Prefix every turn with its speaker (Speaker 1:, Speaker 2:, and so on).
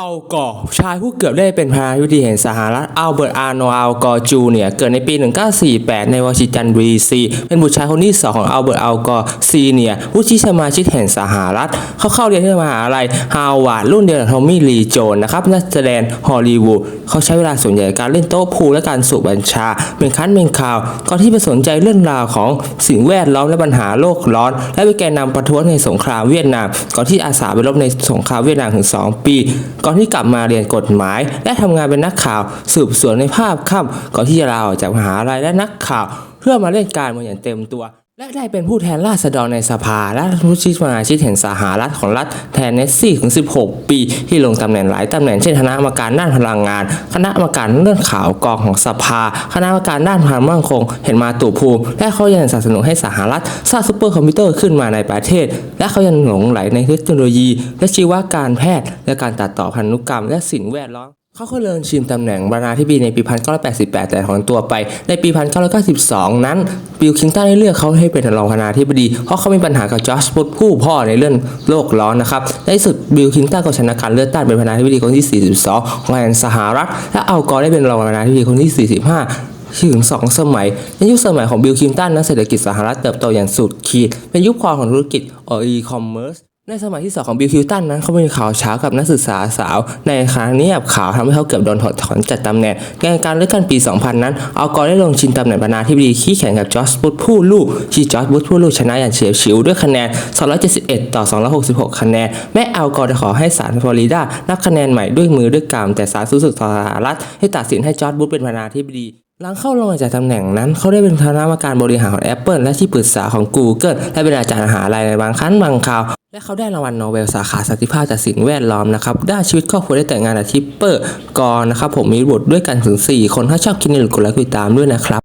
Speaker 1: อัลกอร์ชายผู้เกือบได้เป็นประธานาธิบดีแห่งสหรัฐอัลเบิร์ตอาร์โนอัลกอร์จูเนียเกิดในปี 1948 ในวอชิงตันดีซีเป็นบุตรชายคนที่สองของอัลเบิร์ตอัลกอร์ซีเนียวุฒิสมาชิกแห่งสหรัฐ เขาเข้าเรียนที่มหาลัยฮาวาดรุ่นเดียวกับทอมมี่ลีโจนนะครับนักแสดงฮอลลีวูดเขาใช้เวลาส่วนใหญ่การเล่นโต๊ะพูลและการสูบบัญชา เป็นคั้นเป็นข่าวก่อนที่ไปสนใจเรื่องราวของสิ่งแวดล้อมและปัญหาโลกร้อน และไปแกนนำประท้วงในสงครามเวียดนามก่อนที่อาสาไปรบในสงครามเวียดนามถึง 2 ปีก่อนอนที่กลับมาเรียนกฎหมาย และทำงานเป็นนักข่าวสืบสวนในภาพค่ำก่อนที่จะลาออกจากมหาลัยและนักข่าว เพื่อมาเล่นการเมืองอย่างเต็มตัว และได้เป็นผู้แทนราษฎรในสภาและผู้ชี้มาชิกแห่งสหรัฐของรัฐแทนเนสซี่ถึง 16 ปี ที่ลงตำแหน่งหลายตำแหน่งเช่นคณะกรรมการด้านพลังงาน คณะกรรมการเรื่องข่าวกองของสภา คณะกรรมการด้านความมั่นคง เห็นมาตุภูมิ และเขายังสนับสนุนให้สหรัฐสร้างซูเปอร์คอมพิวเตอร์ขึ้นมาในประเทศ และเขายังหลงไหลในเทคโนโลยี และชีวการแพทย์ และการตัดต่อพันธุกรรม และสิ่งแวดล้อม เขาก็เลินชิงตำแหน่งประธานาธิบดีในปี 1988 แต่ถอนตัวไปในปี 1992 นั้น บิลคิงตันได้เลือกเขาให้เป็นรองประธานาธิบดี เพราะเขามีปัญหากับจอร์จบุชผู้พ่อในเรื่องโลกร้อนนะครับ ในสุดบิลคิงตันก็ชนะการเลือกตั้งเป็นประธานาธิบดีคนที่ 42 ของแห่งสหรัฐ และเอัลกอร์ได้เป็นรองประธานาธิบดีคนที่ 45ถึง 2 สมัย ในยุคสมัยของบิลคิงตันนั้นเศรษฐกิจสหรัฐเติบโตอย่างสุดขีด เป็นยุคพอของธุรกิจอีคอมเมิร์ซ ในสมัยที่2ของบิลคิวตันนั้นเขามีข่าวเช้ากับนักศึกษาสาว ในครั้งนี้ข่าวทำให้เขาเกือบโดนถอดถอนจากตำแหน่งในการเลือกตั้งปี 2000 นั้นอัลกอร์ได้ลงชิงตำแหน่งประธานาธิบดีขี้แข่งกับจอร์จบุชผู้ลูกที่จอร์จบุชผู้ลูกชนะอย่างเฉียดฉิวด้วยคะแนน 271 ต่อ 266 คะแนน แม้อัลกอร์จะขอให้ศาลฟลอริดานับคะแนนใหม่ด้วยมือด้วยกามแต่ศาลสูงสุดสหรัฐให้ตัดสินให้จอร์จบุชเป็นประธานาธิบดีหลังเข้าลงจากตำแหน่งนั้น เขาได้เป็นคณะกรรมการบริหารของ Apple และที่ปรึกษาของ Google และเป็นอาจารย์มหาลัยในบางครั้งบางคราว และเขาได้รางวัลโนเบลสาขาสันติภาพจากสิ่งแวดล้อมนะครับด้านชีวิตครอบครัวได้แต่งงานกับทิปเปอร์กอนนะครับผมมีบุตรด้วยกันถึง 4 คนถ้าชอบคลิปนี้กดไลค์กดติดตามด้วยนะครับ